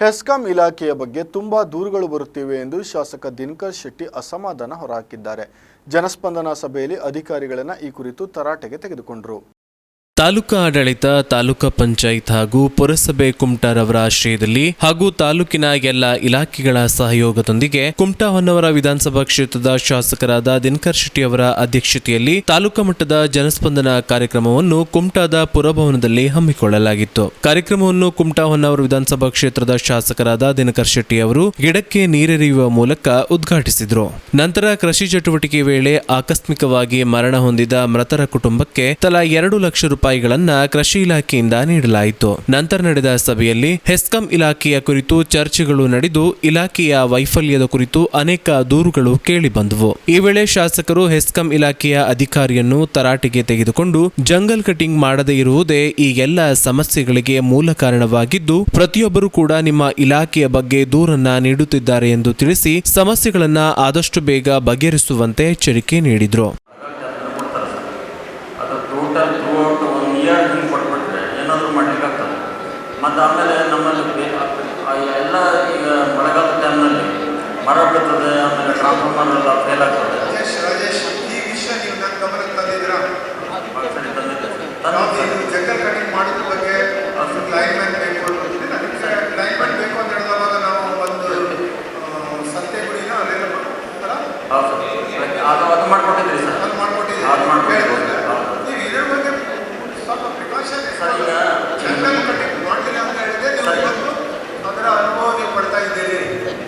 ಹೆಸ್ಕಾಂ ಇಲಾಖೆಯ ಬಗ್ಗೆ ತುಂಬಾ ದೂರುಗಳು ಬರುತ್ತಿವೆ ಎಂದು ಶಾಸಕ ದಿನಕರ್ ಶೆಟ್ಟಿ ಅಸಮಾಧಾನ ಹೊರಹಾಕಿದ್ದಾರೆ. ಜನಸ್ಪಂದನ ಸಭೆಯಲ್ಲಿ ಅಧಿಕಾರಿಗಳನ್ನು ಈ ಕುರಿತು ತರಾಟೆಗೆ ತೆಗೆದುಕೊಂಡರು. ತಾಲೂಕಾ ಆಡಳಿತ, ತಾಲೂಕಾ ಪಂಚಾಯತ್ ಹಾಗೂ ಪುರಸಭೆ ಕುಮಟಾರವರ ಆಶ್ರಯದಲ್ಲಿ ಹಾಗೂ ತಾಲೂಕಿನ ಎಲ್ಲ ಇಲಾಖೆಗಳ ಸಹಯೋಗದೊಂದಿಗೆ ಕುಮಟಾ ಹೊನ್ನವರ ವಿಧಾನಸಭಾ ಕ್ಷೇತ್ರದ ಶಾಸಕರಾದ ದಿನಕರ್ ಶೆಟ್ಟಿ ಅವರ ಅಧ್ಯಕ್ಷತೆಯಲ್ಲಿ ತಾಲೂಕಾ ಮಟ್ಟದ ಜನಸ್ಪಂದನ ಕಾರ್ಯಕ್ರಮವನ್ನು ಕುಮಟಾದ ಪುರಭವನದಲ್ಲಿ ಹಮ್ಮಿಕೊಳ್ಳಲಾಗಿತ್ತು. ಕಾರ್ಯಕ್ರಮವನ್ನು ಕುಮಟಾ ಹೊನ್ನವರ ವಿಧಾನಸಭಾ ಕ್ಷೇತ್ರದ ಶಾಸಕರಾದ ದಿನಕರ್ ಶೆಟ್ಟಿ ಅವರು ಗಿಡಕ್ಕೆ ನೀರೆರೆಯುವ ಮೂಲಕ ಉದ್ಘಾಟಿಸಿದರು. ನಂತರ ಕೃಷಿ ಚಟುವಟಿಕೆ ವೇಳೆ ಆಕಸ್ಮಿಕವಾಗಿ ಮರಣ ಹೊಂದಿದ ಮೃತರ ಕುಟುಂಬಕ್ಕೆ ತಲಾ ಎರಡು ಲಕ್ಷ ರೂಪಾಯಿಗಳನ್ನ ಕೃಷಿ ಇಲಾಖೆಯಿಂದ ನೀಡಲಾಯಿತು. ನಂತರ ನಡೆದ ಸಭೆಯಲ್ಲಿ ಹೆಸ್ಕಾಂ ಇಲಾಖೆಯ ಕುರಿತು ಚರ್ಚೆಗಳು ನಡೆದು, ಇಲಾಖೆಯ ವೈಫಲ್ಯದ ಕುರಿತು ಅನೇಕ ದೂರುಗಳು ಕೇಳಿಬಂದವು. ಈ ವೇಳೆ ಶಾಸಕರು ಹೆಸ್ಕಾಂ ಇಲಾಖೆಯ ಅಧಿಕಾರಿಯನ್ನು ತರಾಟೆಗೆ ತೆಗೆದುಕೊಂಡು, ಜಂಗಲ್ ಕಟಿಂಗ್ ಮಾಡದೇ ಇರುವುದೇ ಈ ಎಲ್ಲ ಸಮಸ್ಯೆಗಳಿಗೆ ಮೂಲ ಕಾರಣವಾಗಿದ್ದು, ಪ್ರತಿಯೊಬ್ಬರು ಕೂಡ ನಿಮ್ಮ ಇಲಾಖೆಯ ಬಗ್ಗೆ ದೂರನ್ನ ನೀಡುತ್ತಿದ್ದಾರೆ ಎಂದು ತಿಳಿಸಿ, ಸಮಸ್ಯೆಗಳನ್ನ ಆದಷ್ಟು ಬೇಗ ಬಗೆಹರಿಸುವಂತೆ ಎಚ್ಚರಿಕೆ ನೀಡಿದ್ರು ಅದು total throughout one year ಹಿಂಗೆ ಕೊಟ್ಬಿಟ್ರೆ ಏನಾದರೂ ಮಾಡ್ಲಿಕ್ಕೆ ಆಗ್ತದೆ ಮತ್ತು ಆಮೇಲೆ ನಮ್ಮಲ್ಲಿ ಬೇ- ಆ ಎಲ್ಲ ಈಗ ಮಳೆಗಾಲದ ಟೈಮ್ನಲ್ಲಿ ಮರ ಬೀಳ್ತದೆ ಆಮೇಲೆ ಟ್ರಾನ್ಸ್ಫಾರ್ಮರ್ ಎಲ್ಲ ಫೇಲ್ ಆಗ್ತದೆ ರಾಜೇಶ್ ರಾಜೇಶ್ ಈ ವಿಷಯ ನೀವು ನನ್ನ ಗಮನಕ್ಕೆ ತಂದಿದ್ದೀರಾ ಸರಿ ತಂದಿದ್ದೆ ನಾವು ತಂದಿದ್ದೆ ಇದು ಜಂಗಲ್ ಕಟಿಂಗ್ ಮಾಡೋದ್ರ ಬಗ್ಗೆ ಒಂದು ಲೈನ್ ಮ್ಯಾನ್ ಬೇಕು ಅಂತ ನನಗೆ ಲೈನ್ ಮ್ಯಾನ್ ಬೇಕು ಅಂತ ಹೇಳಿದಾಗ ನಾವು ಒಂದು ಆ, ಸಂತೆಗುಡಿನ ಅಲ್ಲೆಲ್ಲ ಅಲ್ಲ ಹೌದು ಸರ್ ಅದು ಅದು ಮಾಡಿಕೊಟ್ಟಿದ್ರಿ ಸರ್ ಅದು ಮಾಡ್ಕೊಟ್ಟಿದ್ದೀವಿ ಅದು ಮಾಡ್ಕೊಟ್ಟಿದ್ದೀವಿ ಹೇಳ್ಬೋದು. ಹೌದು. ನೀವು ಇದ್ರ ಬಗ್ಗೆ ಸ್ವಲ್ಪ ಪ್ರಿಕಾಷನ್ ಸರ್, ಈಗ ಜಂಗಲ್ ಕಟಿಂಗ್ ಮಾಡಲಿಲ್ಲ ಅಂತ ಹೇಳಿದ್ರೆ ನೀವು ಸರಿ. ಇವತ್ತು ಅದರ ಅನುಭವ ನೀವು ಪಡ್ತಾ ಇದ್ದೀರಿ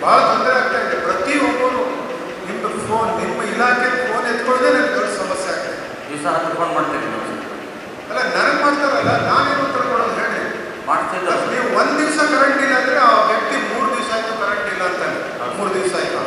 ಭಾಳ ತೊಂದರೆ ಆಗ್ತಾ ಇದೆ ಪ್ರತಿಯೊಬ್ಬರು ನಿಮ್ಮ ಫೋನ್ ನಿಮ್ಮ ಇಲಾಖೆ ಫೋನ್ ಎತ್ಕೊಳ್ಳೋದೇ ನನಗೆ ದೊಡ್ಡ ಸಮಸ್ಯೆ ಆಗ್ತದೆ ದಿವಸ ಸರ್. ಅಲ್ಲ ನನಗೆ ಮಾಡ್ತಾರಲ್ಲ ನಾನೇನು ತರ್ಕೊಳ್ಳೋದು ಹೇಳಿ. ಮಾಡ್ತಿದ್ದ. ನೀವು ಒಂದ್ ದಿವಸ ಕರೆಂಟ್ ಇಲ್ಲ ಅಂದ್ರೆ ಆ ವ್ಯಕ್ತಿ ಮೂರು ದಿವಸ ಆಯ್ತು ಕರೆಂಟ್ ಇಲ್ಲ ಅಂತಾನೆ. ಮೂರು ದಿವಸ ಆಯ್ತು?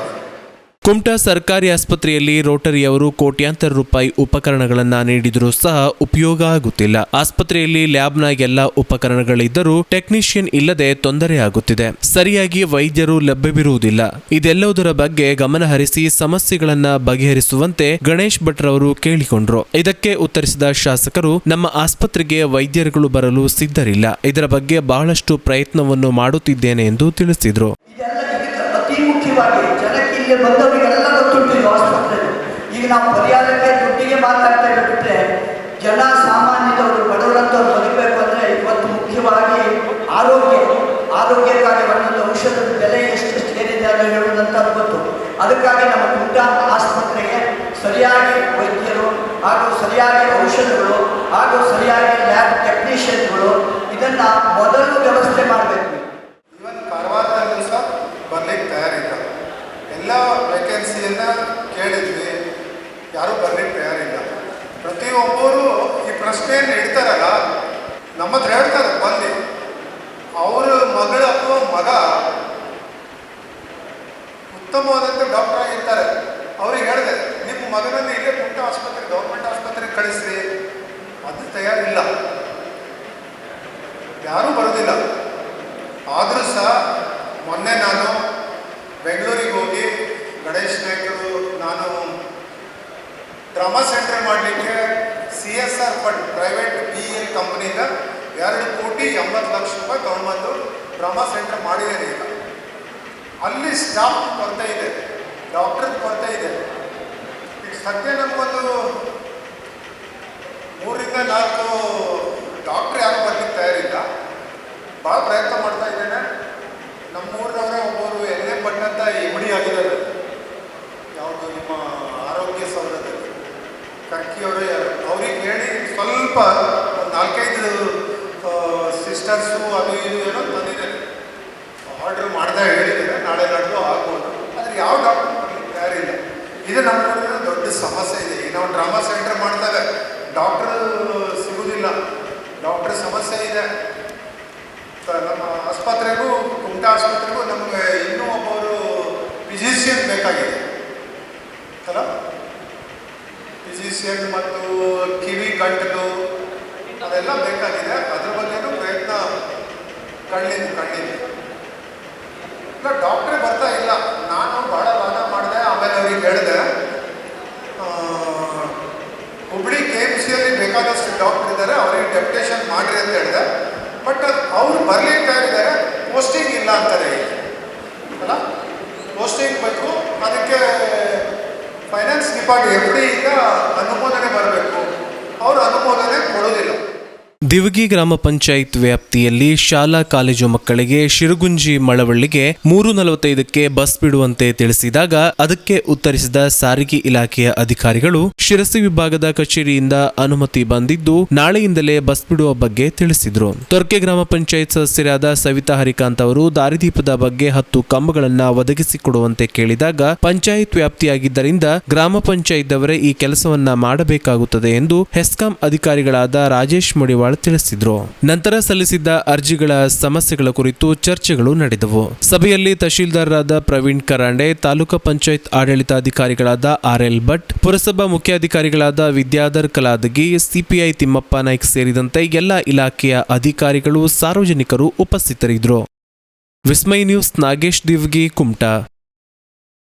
ಕುಮಟಾ ಸರ್ಕಾರಿ ಆಸ್ಪತ್ರೆಯಲ್ಲಿ ರೋಟರಿಯವರು ಕೋಟ್ಯಾಂತರ ರೂಪಾಯಿ ಉಪಕರಣಗಳನ್ನು ನೀಡಿದರೂ ಸಹ ಉಪಯೋಗ ಆಗುತ್ತಿಲ್ಲ. ಆಸ್ಪತ್ರೆಯಲ್ಲಿ ಲ್ಯಾಬ್ನ ಎಲ್ಲ ಉಪಕರಣಗಳಿದ್ದರೂ ಟೆಕ್ನಿಷಿಯನ್ ಇಲ್ಲದೆ ತೊಂದರೆ ಆಗುತ್ತಿದೆ. ಸರಿಯಾಗಿ ವೈದ್ಯರು ಲಭ್ಯವಿರುವುದಿಲ್ಲ. ಇದೆಲ್ಲವುದರ ಬಗ್ಗೆ ಗಮನಹರಿಸಿ ಸಮಸ್ಯೆಗಳನ್ನು ಬಗೆಹರಿಸುವಂತೆ ಗಣೇಶ್ ಭಟ್ರವರು ಕೇಳಿಕೊಂಡರು. ಇದಕ್ಕೆ ಉತ್ತರಿಸಿದ ಶಾಸಕರು, ನಮ್ಮ ಆಸ್ಪತ್ರೆಗೆ ವೈದ್ಯರುಗಳು ಬರಲು ಸಿದ್ಧರಿಲ್ಲ. ಇದರ ಬಗ್ಗೆ ಬಹಳಷ್ಟು ಪ್ರಯತ್ನವನ್ನು ಮಾಡುತ್ತಿದ್ದೇನೆ ಎಂದು ತಿಳಿಸಿದ್ರು. ಅತಿ ಮುಖ್ಯವಾಗಿ ಜನಕ್ಕೆ ಇಲ್ಲಿ ಬಂದವರಿಗೆಲ್ಲ ಗೊತ್ತುಂಟು ಇದು ಆಸ್ಪತ್ರೆ ಈಗ ನಾವು ಪರಿಹಾರಕ್ಕೆ ದುಡ್ಡಿಗೆ ಮಾತಾಡ್ತಾ ಬಿಟ್ಟರೆ ಜನ ಸಾಮಾನ್ಯದವರು ಬಡವರಂತವ್ರು ಬದುಕಬೇಕು ಅಂದರೆ ಇವತ್ತು ಮುಖ್ಯವಾಗಿ ಆರೋಗ್ಯ, ಆರೋಗ್ಯಕ್ಕಾಗಿ ಬಂದಂಥ ಔಷಧದ ಬೆಲೆ ಎಷ್ಟೆಷ್ಟು ಏನಿದೆ ಅಂತ ಹೇಳುವುದಂತ ಗೊತ್ತು. ಅದಕ್ಕಾಗಿ ನಮ್ಮ ಗುಡ್ಡ ಆಸ್ಪತ್ರೆಗೆ ಸರಿಯಾಗಿ ವೈದ್ಯರು ಹಾಗೂ ಸರಿಯಾಗಿ ಔಷಧಗಳು ಹಾಗೂ ಸರಿಯಾಗಿ ಲ್ಯಾಬ್ ಟೆಕ್ನಿಷಿಯನ್ಗಳು ಇದನ್ನು ಮೊದಲು ವ್ಯವಸ್ಥೆ ಮಾಡಬೇಕು ಇವನ್ ಕಾರವಾರದಲ್ಲೂ ಸಹ ಬರ್ಲಿಕ್ಕೆ ತಯಾರಿಲ್ಲ ಎಲ್ಲ ವೇಕೆನ್ಸಿಯನ್ನ ಕೇಳಿದ್ವಿ. ಯಾರೂ ಬರ್ಲಿಕ್ಕೆ ತಯಾರಿಲ್ಲ. ಪ್ರತಿಯೊಬ್ಬರು ಈ ಪ್ರಶ್ನೆಯನ್ನು ಇಡ್ತಾರಲ್ಲ ನಮ್ಮ ಹತ್ರ ಹೇಳ್ತಾರೆ, ಬನ್ನಿ. ಅವರ ಮಗಳು ಅಥವಾ ಮಗ ಉತ್ತಮವಾದಂಥ ಡಾಕ್ಟರ್ ಆಗಿರ್ತಾರೆ. ಅವ್ರಿಗೆ ಹೇಳಿದೆ, ನಿಮ್ಮ ಮಗನನ್ನು ಇಲ್ಲೇ ಪುಟ್ಟ ಆಸ್ಪತ್ರೆ ಗೌರ್ಮೆಂಟ್ ಆಸ್ಪತ್ರೆಗೆ ಕಳಿಸ್ರಿ. ಅದು ತಯಾರಿಲ್ಲ. ಯಾರೂ ಬರೋದಿಲ್ಲ ಆದರೂ ಸಹ ಮೊನ್ನೆ ನಾನು ಬೆಂಗಳೂರಿಗೆ ಹೋಗಿ ಗಣೇಶ್ ನಾಯ್ಕರು ನಾನು ಡ್ರಾಮಾ ಸೆಂಟರ್ ಮಾಡಲಿಕ್ಕೆ C S R fund private B L ಕಂಪ್ನಿಯಿಂದ ಎರಡು ಕೋಟಿ ಎಂಬತ್ತು ಲಕ್ಷ ರೂಪಾಯಿ ತೊಗೊಂಡ್ಬಂದು ಡ್ರಾಮಾ ಸೆಂಟರ್ ಮಾಡಿದ್ದಾರೆ ಈಗ. ಅಲ್ಲಿ ಸ್ಟಾಫ್ ಕೊರತೆ ಇದೆ ಡಾಕ್ಟರ್ ಕೊರತೆ ಇದೆ. ಈಗ ಸದ್ಯ ನಮಗೊಂದು ಮೂರರಿಂದ ನಾಲ್ಕು ಡಾಕ್ಟ್ರ್ ಯಾರು ಬರ್ಲಿಕ್ಕೆ ತಯಾರಿಲ್ಲ. ಭಾಳ ಪ್ರಯತ್ನ ಮಾಡ್ತಾ ಇದ್ದೇನೆ ನಮ್ಮೂರಿನವರೇ ಒಬ್ಬರು ಎಲ್ ಎ ಭಟ್ ಅಂತ ಎಂ ಆಗಿದ್ದಾರೆ ಯಾವುದು ನಿಮ್ಮ ಆರೋಗ್ಯ ಸೌಲಭ್ಯದಲ್ಲಿ ಕರ್ಕಿಯವರು ಯಾರು ಅವ್ರಿಗೆ ಹೇಳಿ ಸ್ವಲ್ಪ ನಾಲ್ಕೈದು ಸಿಸ್ಟರ್ಸು ಅದು ಇದು ಏನೋ ತಂದಿದ್ದಾರೆ. ಆರ್ಡ್ರ್ ಮಾಡ್ದೆ ಹೇಳಿದ್ದಾರೆ, ನಾಳೆ ನಾಡ್ದು ಆಗ್ಬೋದು. ಆದರೆ ಯಾವ ಡಾಕ್ಟರ್ ಯಾರಿಲ್ಲ ಇದು ನಮ್ಮ ದೊಡ್ಡ ಸಮಸ್ಯೆ ಇದೆ. ಈಗ ನಾವು ಡ್ರಾಮಾ ಸೆಂಟರ್ ಮಾಡ್ತಾರೆ ಡಾಕ್ಟರ್ ಸಿಗೋದಿಲ್ಲ. ಡಾಕ್ಟರ್ ಸಮಸ್ಯೆ ಇದೆ. ನಮ್ಮ ಆಸ್ಪತ್ರೆಗೂ, ಕುಮಟಾ ಆಸ್ಪತ್ರೆಗೂ ನಮಗೆ ಇನ್ನೂ ಒಬ್ಬರು ಫಿಸಿಷಿಯನ್ ಬೇಕಾಗಿದೆ. ಅಲ್ಲ ಫಿಸಿಷಿಯನ್ ಮತ್ತು ಕಿವಿ ಗಂಟಲು ಅದೆಲ್ಲ ಬೇಕಾಗಿದೆ. ಅದ್ರ ಬಗ್ಗೆನೂ ಪ್ರಯತ್ನ ಕಣ್ಣಿನ ಕಣ್ಣಿಂದ ಇಲ್ಲ, ಡಾಕ್ಟ್ರೇ ಬರ್ತಾ ಇಲ್ಲ. ನಾನು ಭಾಳ ವಾದ ಮಾಡಿದೆ, ಆಮೇಲೆ ಅವ್ರಿಗೆ ಹೇಳಿದೆ. ಹುಬ್ಳಿ ಕೆ ಎಂ ಸಿಯಲ್ಲಿ ಬೇಕಾದಷ್ಟು ಡಾಕ್ಟರ್ ಇದ್ದಾರೆ. ಅವರಿಗೆ ಡೆಪ್ಟೇಷನ್ ಮಾಡಿರಿ ಅಂತ ಹೇಳಿದೆ. ಬಟ್ ಅವ್ರು ಬರ್ಲಿಕ್ಕೆ ಇದ್ದಾರೆ ಪೋಸ್ಟಿಂಗ್ ಇಲ್ಲ ಅಂತಾರೆ ಅಲ್ಲ? ಪೋಸ್ಟಿಂಗ್ ಬೇಕು. ಅದಕ್ಕೆ ಫೈನಾನ್ಸ್ ಡಿಪಾರ್ಟ್ ಎಫ್ ಡಿಯಿಂದ ದಿವಗಿ ಗ್ರಾಮ ಪಂಚಾಯತ್ ವ್ಯಾಪ್ತಿಯಲ್ಲಿ ಶಾಲಾ ಕಾಲೇಜು ಮಕ್ಕಳಿಗೆ ಶಿರುಗುಂಜಿ ಮಳವಳ್ಳಿಗೆ ಮೂರು ನಲವತ್ತೈದಕ್ಕೆ ಬಸ್ ಬಿಡುವಂತೆ ತಿಳಿಸಿದಾಗ ಅದಕ್ಕೆ ಉತ್ತರಿಸಿದ ಸಾರಿಗೆ ಇಲಾಖೆಯ ಅಧಿಕಾರಿಗಳು ಶಿರಸಿ ವಿಭಾಗದ ಕಚೇರಿಯಿಂದ ಅನುಮತಿ ಬಂದಿದ್ದು ನಾಳೆಯಿಂದಲೇ ಬಸ್ ಬಿಡುವ ಬಗ್ಗೆ ತಿಳಿಸಿದ್ರು. ತೊರ್ಕೆ ಗ್ರಾಮ ಪಂಚಾಯತ್ ಸದಸ್ಯರಾದ ಸವಿತಾ ಹರಿಕಾಂತ್ ಅವರು ದಾರಿದೀಪದ ಬಗ್ಗೆ ಹತ್ತು ಕಂಬಗಳನ್ನ ಒದಗಿಸಿಕೊಡುವಂತೆ ಕೇಳಿದಾಗ ಪಂಚಾಯತ್ ವ್ಯಾಪ್ತಿಯಾಗಿದ್ದರಿಂದ ಗ್ರಾಮ ಪಂಚಾಯತ್ ಈ ಕೆಲಸವನ್ನ ಮಾಡಬೇಕಾಗುತ್ತದೆ ಎಂದು ಹೆಸ್ಕಾಂ ಅಧಿಕಾರಿಗಳಾದ ರಾಜೇಶ್ ಮಡಿವಾಳ್ ತಿಳಿಸಿದ್ರು. ನಂತರ ಸಲ್ಲಿಸಿದ್ದ ಅರ್ಜಿಗಳ ಸಮಸ್ಯೆಗಳ ಕುರಿತು ಚರ್ಚೆಗಳು ನಡೆದವು. ಸಭೆಯಲ್ಲಿ ತಹಶೀಲ್ದಾರರಾದ ಪ್ರವೀಣ್ ಕರಾಂಡೆ, ತಾಲೂಕಾ ಪಂಚಾಯತ್ ಆಡಳಿತಾಧಿಕಾರಿಗಳಾದ ಆರ್ ಎಲ್ ಭಟ್, ಪುರಸಭಾ ಮುಖ್ಯಾಧಿಕಾರಿಗಳಾದ ವಿದ್ಯಾಧರ್ ಕಲಾದಗಿ, ಸಿಪಿಐ ತಿಮ್ಮಪ್ಪ ನಾಯ್ಕ್ ಸೇರಿದಂತೆ ಎಲ್ಲ ಇಲಾಖೆಯ ಅಧಿಕಾರಿಗಳು, ಸಾರ್ವಜನಿಕರು ಉಪಸ್ಥಿತರಿದ್ದರು. ವಿಸ್ಮಯ ನ್ಯೂಸ್ ನಾಗೇಶ್ ದಿವ್ಗಿ, ಕುಮಟಾ.